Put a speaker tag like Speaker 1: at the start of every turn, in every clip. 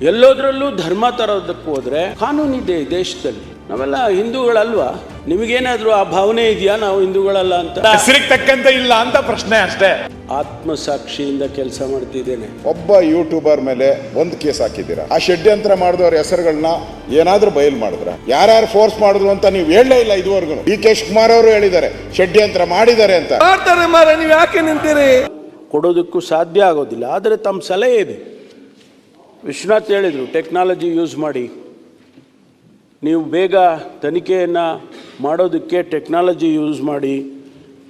Speaker 1: ಎಲ್ಲೋದ್ರಲ್ಲೂ ಧರ್ಮ ತರೋದಕ್ಕೆ ಹೋದ್ರೆ ಕಾನೂನಿದೆ ಈ ದೇಶದಲ್ಲಿ. ನಾವೆಲ್ಲ ಹಿಂದೂಗಳಲ್ವಾ? ನಿಮಗೇನಾದ್ರೂ ಆ ಭಾವನೆ ಇದೆಯಾ ನಾವು ಹಿಂದೂಗಳಲ್ಲ ಅಂತ?
Speaker 2: ಹೆಸರಿಗೆ ತಕ್ಕಂತೆ ಇಲ್ಲ ಅಂತ ಪ್ರಶ್ನೆ ಅಷ್ಟೇ.
Speaker 1: ಆತ್ಮಸಾಕ್ಷಿಯಿಂದ ಕೆಲಸ ಮಾಡ್ತಿದ್ದೇನೆ.
Speaker 3: ಒಬ್ಬ ಯೂಟ್ಯೂಬರ್ ಮೇಲೆ ಒಂದು ಕೇಸ್ ಹಾಕಿದ್ದೀರಾ? ಆ ಷಡ್ಯಂತ್ರ ಮಾಡಿದವ್ರ ಹೆಸರುಗಳನ್ನ ಏನಾದ್ರೂ ಬಯಲು ಮಾಡಿದ್ರ? ಯಾರ್ಯಾರು ಫೋರ್ಸ್ ಮಾಡಿದ್ರು ಅಂತ ನೀವು ಹೇಳಲೇ ಇಲ್ಲ ಇದುವರೆಗೂ. ಡಿ ಕೆ ಶಿವಕುಮಾರ್ ಅವರು ಹೇಳಿದ್ದಾರೆ ಷಡ್ಯಂತ್ರ ಮಾಡಿದ್ದಾರೆ ಅಂತ.
Speaker 4: ಮಾಡ್ತಾರೆ ಮಾರ ನೀವು ಯಾಕೆ ನಿಂತೀರಿ?
Speaker 1: ಕೊಡೋದಕ್ಕೂ ಸಾಧ್ಯ ಆಗೋದಿಲ್ಲ ಆದರೆ ತಮ್ಮ ಸಲಹೆ ಇದೆ. ವಿಶ್ವನಾಥ್ ಹೇಳಿದರು, ಟೆಕ್ನಾಲಜಿ ಯೂಸ್ ಮಾಡಿ. ನೀವು ಬೇಗ ತನಿಖೆಯನ್ನು ಮಾಡೋದಕ್ಕೆ ಟೆಕ್ನಾಲಜಿ ಯೂಸ್ ಮಾಡಿ.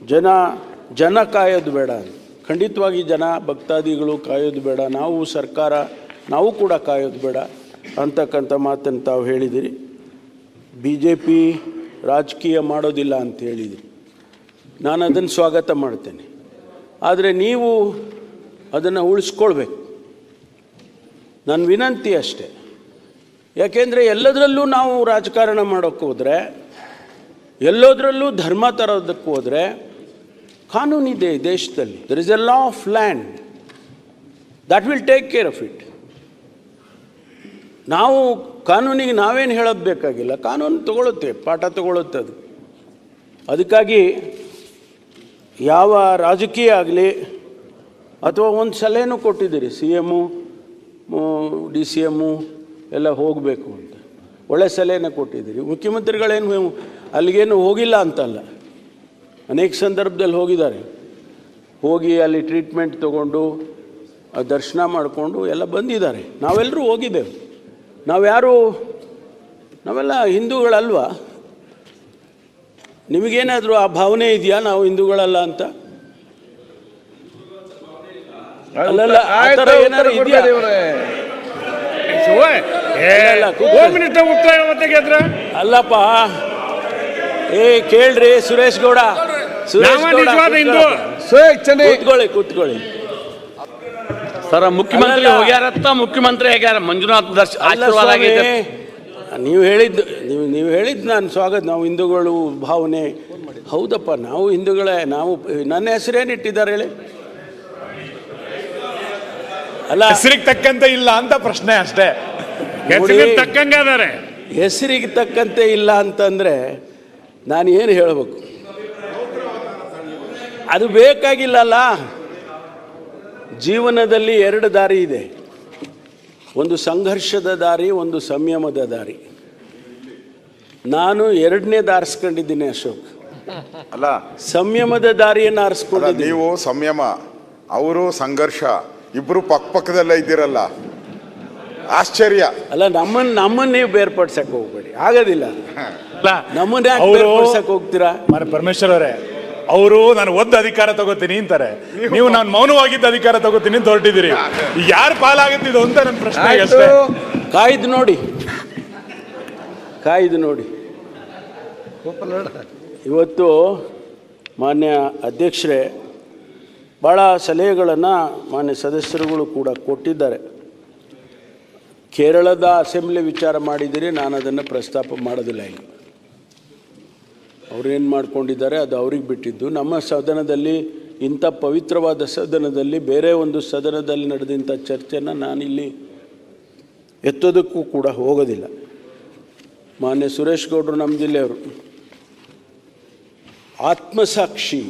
Speaker 1: ಜನ ಜನ ಕಾಯೋದು ಬೇಡ. ಖಂಡಿತವಾಗಿ ಜನ ಭಕ್ತಾದಿಗಳು ಕಾಯೋದು ಬೇಡ. ನಾವು ಸರ್ಕಾರ, ನಾವು ಕೂಡ ಕಾಯೋದು ಬೇಡ. ಅಂತಕ್ಕಂಥ ಮಾತನ್ನು ತಾವು ಹೇಳಿದಿರಿ. ಬಿ ಜೆ ಪಿ ರಾಜಕೀಯ ಮಾಡೋದಿಲ್ಲ ಅಂತ ಹೇಳಿದಿರಿ. ನಾನು ಅದನ್ನು ಸ್ವಾಗತ ಮಾಡ್ತೇನೆ. ಆದರೆ ನೀವು ಅದನ್ನು ಉಳಿಸ್ಕೊಳ್ಬೇಕು. ನನ್ನ ವಿನಂತಿ ಅಷ್ಟೇ. ಯಾಕೆಂದರೆ ಎಲ್ಲದರಲ್ಲೂ ನಾವು ರಾಜಕಾರಣ ಮಾಡೋಕ್ಕೆ ಹೋದರೆ, ಎಲ್ಲೋದ್ರಲ್ಲೂ ಧರ್ಮ ತರೋದಕ್ಕೆ ಹೋದರೆ ಕಾನೂನಿದೆ ದೇಶದಲ್ಲಿ. There is a law of land that will take care of it ನಾವು ಕಾನೂನಿಗೆ ನಾವೇನು ಹೇಳೋದು ಬೇಕಾಗಿಲ್ಲ. ಕಾನೂನು ತಗೊಳುತ್ತೆ, ಪಾಠ ತಗೊಳುತ್ತೆ ಅದು. ಅದಕ್ಕಾಗಿ ಯಾವ ರಾಜಕೀಯ ಆಗಲಿ, ಅಥವಾ ಒಂದು ಸಲಹೆನೂ ಕೊಟ್ಟಿದ್ದೀರಿ, C M D C M ಎಲ್ಲ ಹೋಗಬೇಕು ಅಂತ. ಒಳ್ಳೆ ಸಲಹೆನ ಕೊಟ್ಟಿದ್ದೀರಿ. ಮುಖ್ಯಮಂತ್ರಿಗಳೇನು ಅಲ್ಲಿಗೇನು ಹೋಗಿಲ್ಲ ಅಂತಲ್ಲ. ಅನೇಕ ಸಂದರ್ಭದಲ್ಲಿ ಹೋಗಿದ್ದಾರೆ. ಹೋಗಿ ಅಲ್ಲಿ ಟ್ರೀಟ್ಮೆಂಟ್ ತಗೊಂಡು ದರ್ಶನ ಮಾಡಿಕೊಂಡು ಎಲ್ಲ ಬಂದಿದ್ದಾರೆ. ನಾವೆಲ್ಲರೂ ಹೋಗಿದ್ದೇವೆ. ನಾವ್ಯಾರು, ನಾವೆಲ್ಲ ಹಿಂದೂಗಳಲ್ವಾ? ನಿಮಗೇನಾದರೂ ಆ ಭಾವನೆ ಇದೆಯಾ? ನಾವು ಹಿಂದೂಗಳಲ್ಲ ಅಂತ? ಅಲ್ಲಲ್ಲ, ಆ ಥರ ಏನಾದ್ರು ಇದೆಯಾ? ಇಲ್ಲ, ಕೂತ್ಕೊಳ್ಳಿ.
Speaker 2: ಹೋಮ್ ಮಿನಿಸ್ಟರ್ ಉತ್ತರ ಮತ್ತೆ ಗೆದ್ರ?
Speaker 1: ಅಲ್ಲಪ್ಪ. ಏ ಕೇಳ್ರಿ ಸುರೇಶ್ ಗೌಡ. ಸುರೇಶ್ ಕೂತ್ಕೊಳ್ಳಿ ಕೂತ್ಕೊಳ್ಳಿ.
Speaker 5: ಸರ ಮುಖ್ಯಮಂತ್ರಿ. ಹೋಗ್ಯಾರತ್ತ? ಮುಖ್ಯಮಂತ್ರಿ ಆಗ್ಯಾರ? ಮಂಜುನಾಥ್ ದರ್ಶ ಆಶೀರ್ವಾದ ಆಗೈತೆ
Speaker 1: ನೀವು ಹೇಳಿದ್ದು ನೀವು ನೀವು ಹೇಳಿದ್ದು ನಾನು ಸ್ವಾಗತ ನಾವು ಹಿಂದೂಗಳು ಭಾವನೆ. ಹೌದಪ್ಪ ನಾವು ಹಿಂದೂಗಳೇ ನಾವು ನನ್ನ ಹೆಸರೇನು ಇಟ್ಟಿದ್ದಾರೆ ಹೇಳಿ? ಅಲ್ಲ.
Speaker 2: ಹೆಸರಿಗೆ ತಕ್ಕಂತೆ ಇಲ್ಲ ಅಂತ ಪ್ರಶ್ನೆ ಅಷ್ಟೇ. ಹೆಸರಿಗೆ ತಕ್ಕಂಗ ಅದಾರೆ.
Speaker 1: ಹೆಸರಿಗೆ ತಕ್ಕಂತೆ ಇಲ್ಲ ಅಂತಂದರೆ ನಾನು ಏನು ಹೇಳಬೇಕು? ಅದು ಬೇಕಾಗಿಲ್ಲಲ್ಲ. ಜೀವನದಲ್ಲಿ ಎರಡು ದಾರಿ ಇದೆ. ಒಂದು ಸಂಘರ್ಷದ ದಾರಿ ಒಂದು ಸಂಯಮದ ದಾರಿ. ನಾನು ಎರಡನೇ ದಾರಿಸ್ಕೊಂಡಿದ್ದೀನಿ ಅಶೋಕ್.
Speaker 3: ಅಲ್ಲ.
Speaker 1: ಸಂಯಮದ ದಾರಿಯನ್ನು
Speaker 3: ಆರಿಸ್ಕೊಂಡು
Speaker 1: ಆರಿಸ್ಕೊಂಡಿದ್ದೀನಿ
Speaker 3: ನೀವು ಸಂಯಮ ಅವರು ಸಂಘರ್ಷ. ಇಬ್ರು ಪಕ್ಕ ಪಕ್ಕದಲ್ಲೇ ಇದ್ದೀರಲ್ಲ. ಆಶ್ಚರ್ಯ.
Speaker 1: ಅಲ್ಲ ನಮ್ಮನ್ನ ನಮ್ಮನ್ನ ನೀವು ಬೇರ್ಪಡ್ಸಕ್ ಹೋಗ್ಬೇಡಿ. ಆಗೋದಿಲ್ಲ
Speaker 2: ಅಲ್ಲ,
Speaker 1: ನಮ್ಮನ್ನ ಯಾಕೆ
Speaker 2: ಅವ್ರು-
Speaker 1: ಹೋಗ್ತೀರಾ?
Speaker 2: ಪರಮೇಶ್ವರ್ ಅವರೇ ಅವರು ನಾನು ಒದ್ದ ಅಧಿಕಾರ ತಗೋತೀನಿ ಅಂತಾರೆ. ನೀವು ನಾನು ಮೌನವಾಗಿದ್ದ ಅಧಿಕಾರ ತಗೋತೀನಿ ಅಂತ ಹೊರಟಿದ್ದೀರಿ. ಯಾರು ಪಾಲಾಗುತ್ತಿದ್ದು ಅಂತ ನನ್ನ ಪ್ರಶ್ನೆ ಅಷ್ಟೇ.
Speaker 1: ಕಾಯ್ದು ನೋಡಿ. ಕಾಯ್ದು ನೋಡಿ. ಇವತ್ತು ಮಾನ್ಯ ಅಧ್ಯಕ್ಷರೇ ಭಾಳ ಸಲಹೆಗಳನ್ನು ಮಾನ್ಯ ಸದಸ್ಯರುಗಳು ಕೂಡ ಕೊಟ್ಟಿದ್ದಾರೆ. ಕೇರಳದ ಅಸೆಂಬ್ಲಿ ವಿಚಾರ ಮಾಡಿದರೆ ನಾನು ಅದನ್ನು ಪ್ರಸ್ತಾಪ ಮಾಡೋದಿಲ್ಲ ಇಲ್ಲಿ. ಅವ್ರೇನು ಮಾಡ್ಕೊಂಡಿದ್ದಾರೆ ಅದು ಅವ್ರಿಗೆ ಬಿಟ್ಟಿದ್ದು. ನಮ್ಮ ಸದನದಲ್ಲಿ, ಇಂಥ ಪವಿತ್ರವಾದ ಸದನದಲ್ಲಿ, ಬೇರೆ ಒಂದು ಸದನದಲ್ಲಿ ನಡೆದಂಥ ಚರ್ಚೆನ ನಾನಿಲ್ಲಿ ಎತ್ತೋದಕ್ಕೂ ಕೂಡ ಹೋಗೋದಿಲ್ಲ. ಮಾನ್ಯ ಸುರೇಶ್ ಗೌಡರು ನಮ್ಮ ಜಿಲ್ಲೆಯವರು, ಆತ್ಮಸಾಕ್ಷಿ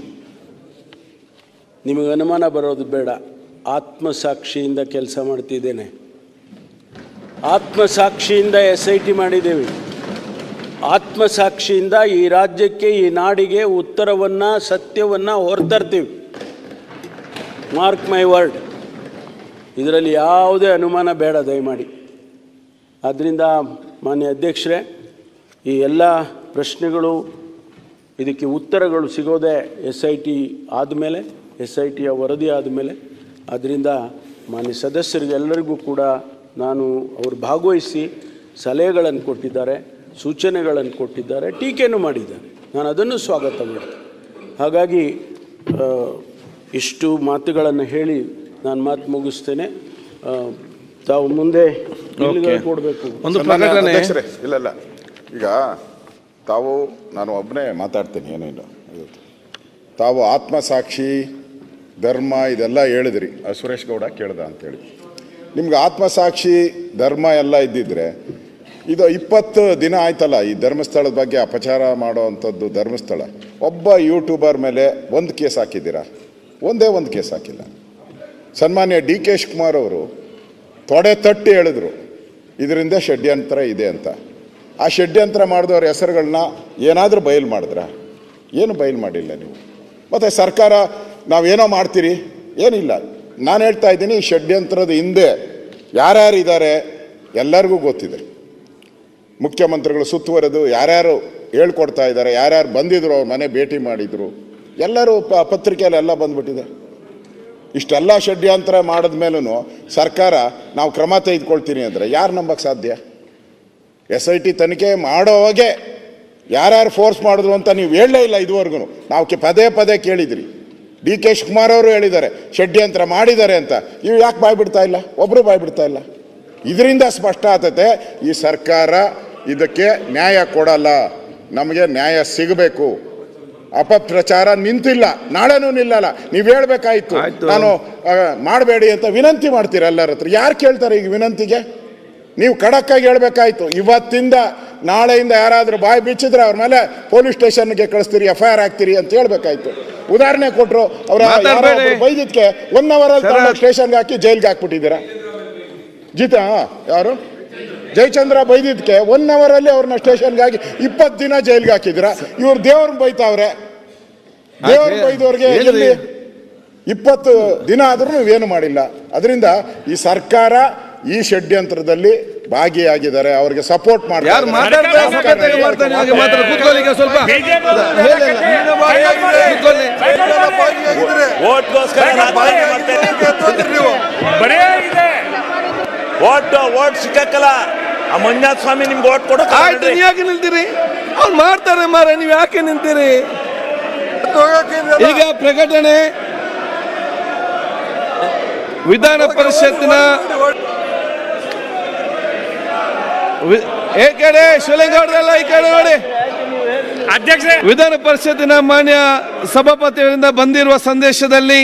Speaker 1: ನಿಮಗೆ ಅನುಮಾನ ಬರೋದು ಬೇಡ. ಆತ್ಮಸಾಕ್ಷಿಯಿಂದ ಕೆಲಸ ಮಾಡ್ತಿದ್ದೇನೆ. ಆತ್ಮಸಾಕ್ಷಿಯಿಂದ ಎಸ್ ಐ ಟಿ ಮಾಡಿದ್ದೇವೆ. ಆತ್ಮಸಾಕ್ಷಿಯಿಂದ ಈ ರಾಜ್ಯಕ್ಕೆ, ಈ ನಾಡಿಗೆ ಉತ್ತರವನ್ನು, ಸತ್ಯವನ್ನು ಹೊರತರ್ತೀವಿ. ಮಾರ್ಕ್ ಮೈ ವರ್ಡ್ ಇದರಲ್ಲಿ ಯಾವುದೇ ಅನುಮಾನ ಬೇಡ, ದಯಮಾಡಿ. ಆದ್ದರಿಂದ ಮಾನ್ಯ ಅಧ್ಯಕ್ಷರೇ, ಈ ಎಲ್ಲ ಪ್ರಶ್ನೆಗಳು, ಇದಕ್ಕೆ ಉತ್ತರಗಳು ಸಿಗೋದೇ ಎಸ್ ಐ ಟಿ ಆದಮೇಲೆ. ಎಸ್ ಐ ಟಿಯ ವರದಿ ಆದಮೇಲೆ ಅದರಿಂದ ಮಾನ್ಯ ಸದಸ್ಯರಿಗೆಲ್ಲರಿಗೂ ಕೂಡ ನಾನು ಅವರು ಭಾಗವಹಿಸಿ ಸಲಹೆಗಳನ್ನು ಕೊಟ್ಟಿದ್ದಾರೆ ಸೂಚನೆಗಳನ್ನು ಕೊಟ್ಟಿದ್ದಾರೆ ಟೀಕೆಯನ್ನು ಮಾಡಿದ್ದಾರೆ. ನಾನು ಅದನ್ನು ಸ್ವಾಗತ ಮಾಡಿದೆ ಹಾಗಾಗಿ ಇಷ್ಟು ಮಾತುಗಳನ್ನು ಹೇಳಿ ನಾನು ಮಾತು ಮುಗಿಸ್ತೇನೆ. ತಾವು ಮುಂದೆ ಕೊಡಬೇಕು.
Speaker 4: ಒಂದು
Speaker 3: ಇಲ್ಲ ಇಲ್ಲ ಈಗ ತಾವು ನಾನು ಒಬ್ಬನೇ ಮಾತಾಡ್ತೇನೆ ಏನೇನು ತಾವು ಆತ್ಮಸಾಕ್ಷಿ ಧರ್ಮ ಇದೆಲ್ಲ ಹೇಳಿದ್ರಿ. ಆ ಸುರೇಶ್ ಗೌಡ ಕೇಳ್ದ ಅಂತೇಳಿ. ನಿಮ್ಗೆ ಆತ್ಮಸಾಕ್ಷಿ, ಧರ್ಮ ಎಲ್ಲ ಇದ್ದಿದ್ರೆ, ಇದು ಇಪ್ಪತ್ತು ದಿನ ಆಯ್ತಲ್ಲ ಈ ಧರ್ಮಸ್ಥಳದ ಬಗ್ಗೆ ಅಪಚಾರ ಮಾಡೋವಂಥದ್ದು ಧರ್ಮಸ್ಥಳ. ಒಬ್ಬ ಯೂಟ್ಯೂಬರ್ ಮೇಲೆ ಒಂದು ಕೇಸ್ ಹಾಕಿದ್ದೀರಾ? ಒಂದೇ ಒಂದು ಕೇಸ್ ಹಾಕಿಲ್ಲ. ಸನ್ಮಾನ್ಯ ಡಿ ಕೆ ಶಿವಕುಮಾರ್ ಅವರು ತೊಡೆ ತಟ್ಟಿ ಹೇಳಿದ್ರು, ಇದರಿಂದ ಷಡ್ಯಂತ್ರ ಇದೆ ಅಂತ. ಆ ಷಡ್ಯಂತ್ರ ಮಾಡಿದವ್ರ ಹೆಸರುಗಳನ್ನ ಏನಾದರೂ ಬಯಲು ಮಾಡಿದ್ರ? ಏನು ಬಯಲು ಮಾಡಿಲ್ಲ ನೀವು. ಮತ್ತು ಸರ್ಕಾರ ನಾವೇನೋ ಮಾಡ್ತೀರಿ? ಏನಿಲ್ಲ. ನಾನು ಹೇಳ್ತಾ ಇದ್ದೀನಿ ಷಡ್ಯಂತ್ರದ ಹಿಂದೆ ಯಾರ್ಯಾರು ಇದ್ದಾರೆ ಎಲ್ಲರಿಗೂ ಗೊತ್ತಿದೆ. ಮುಖ್ಯಮಂತ್ರಿಗಳು ಸುತ್ತುವರೆದು ಯಾರ್ಯಾರು ಹೇಳ್ಕೊಡ್ತಾ ಇದ್ದಾರೆ, ಯಾರ್ಯಾರು ಬಂದಿದ್ರು ಅವ್ರ ಮನೆ ಭೇಟಿ ಮಾಡಿದರು, ಎಲ್ಲರೂ ಪ, ಪತ್ರಿಕೆಯಲ್ಲಿ ಎಲ್ಲ ಬಂದ್ಬಿಟ್ಟಿದೆ. ಇಷ್ಟೆಲ್ಲ ಷಡ್ಯಂತ್ರ ಮಾಡಿದ ಮೇಲೂ ಸರ್ಕಾರ, ನಾವು ಕ್ರಮ ತೆಗೆದುಕೊಳ್ತೀನಿ ಅಂದರೆ ಯಾರು ನಂಬಕ್ಕೆ ಸಾಧ್ಯ? ಎಸ್ ಐ ಟಿ ತನಿಖೆ ಮಾಡೋವಾಗೆ ಯಾರ್ಯಾರು ಫೋರ್ಸ್ ಮಾಡಿದ್ರು ಅಂತ ನೀವು ಹೇಳಲೇ ಇಲ್ಲ ಇದುವರೆಗೂ. ನಾವು ಪದೇ ಪದೇ ಕೇಳಿದ್ರಿ. ಡಿ ಕೆ ಶಿವಕುಮಾರ್ ಅವರು ಹೇಳಿದ್ದಾರೆ ಷಡ್ಯಂತ್ರ ಮಾಡಿದ್ದಾರೆ ಅಂತ. ಇವು ಯಾಕೆ ಬಾಯ್ ಬಿಡ್ತಾ ಇಲ್ಲ? ಒಬ್ಬರು ಬಾಯ್ ಬಿಡ್ತಾ ಇಲ್ಲ. ಇದರಿಂದ ಸ್ಪಷ್ಟ ಆತತೆ ಈ ಸರ್ಕಾರ ಇದಕ್ಕೆ ನ್ಯಾಯ ಕೊಡಲ್ಲ. ನಮಗೆ ನ್ಯಾಯ ಸಿಗಬೇಕು. ಅಪಪ್ರಚಾರ ನಿಂತಿಲ್ಲ. ನಾಳೆನೂ ನಿಲ್ಲಲ್ಲ. ನೀವು ಹೇಳ್ಬೇಕಾಯ್ತು. ನಾನು ಮಾಡಬೇಡಿ ಅಂತ ವಿನಂತಿ ಮಾಡ್ತೀರ ಎಲ್ಲರ ಹತ್ರ. ಯಾರು ಕೇಳ್ತಾರೆ ಈಗ ವಿನಂತಿಗೆ? ನೀವು ಖಡಕ್ಕಾಗಿ ಹೇಳ್ಬೇಕಾಯ್ತು. ಇವತ್ತಿಂದ ನಾಳೆಯಿಂದ ಯಾರಾದರೂ ಬಾಯಿ ಬಿಚ್ಚಿದ್ರೆ ಅವ್ರ ಮೇಲೆ ಪೊಲೀಸ್ ಸ್ಟೇಷನ್ಗೆ ಕಳಿಸ್ತೀರಿ ಎಫ್ ಐ ಆರ್ ಹಾಕ್ತೀರಿ ಅಂತ ಹೇಳ್ಬೇಕಾಯ್ತು. ಉದಾಹರಣೆ ಕೊಟ್ಟರು ಅವರ
Speaker 4: ವೈದ್ಯಕ್ಕೆ
Speaker 3: ಬೈದಿದ್ಕೆ ಒನ್ ಅವರಲ್ಲಿ ಸ್ಟೇಷನ್ಗೆ ಹಾಕಿ ಜೈಲ್ಗೆ ಹಾಕ್ಬಿಟ್ಟಿದ್ದೀರಾ? ಜೀತ ಯಾರು? ಜಯಚಂದ್ರ ಬೈದಿದ್ದಕ್ಕೆ ಒನ್ ಅವರಲ್ಲಿ ಅವ್ರನ್ನ ಸ್ಟೇಷನ್ಗೆ ಹಾಕಿ ಇಪ್ಪತ್ತು ದಿನ ಜೈಲ್ಗೆ ಹಾಕಿದ್ದೀರಾ? ಇವ್ರು ದೇವ್ರನ್ನ ಬೈತಾವ್ರೆ. ದೇವ್ರನ್ನ ಬೈದವ್ರಿಗೆ. ಇಪ್ಪತ್ತು ದಿನ ಆದ್ರೂ ನೀವೇನು ಮಾಡಿಲ್ಲ. ಅದರಿಂದ ಈ ಸರ್ಕಾರ ಈ ಷಡ್ಯಂತ್ರದಲ್ಲಿ ಭಾಗಿಯಾಗಿದ್ದಾರೆ ಅವರಿಗೆ ಸಪೋರ್ಟ್
Speaker 6: ಸಿಕ್ಕಕ್ಕಲ್ಲ. ಆ ಮಂಜುನಾಥ ಸ್ವಾಮಿ ನಿಮ್ಗೆ ಓಟ್ ಕೊಡೋ
Speaker 4: ಆಯ್ತು ನೀವು ಯಾಕೆ ನಿಲ್ತೀರಿ? ಅವ್ರು ಮಾಡ್ತಾರೆ ಮಾರ ನೀವು ಯಾಕೆ ನಿಲ್ತೀರಿ? ಈಗ ಪ್ರಕಟಣೆ ವಿಧಾನ ಪರಿಷತ್ತಿನ ಈ ಕಡೆ ಶಿವಲಿಂಗೌಡ್ರೆಲ್ಲ ಈ ಕಡೆ ನೋಡಿ.
Speaker 2: ಅಧ್ಯಕ್ಷರೇ.
Speaker 4: ವಿಧಾನ ಪರಿಷತ್ತಿನ ಮಾನ್ಯ ಸಭಾಪತಿಯವರಿಂದ ಬಂದಿರುವ ಸಂದೇಶದಲ್ಲಿ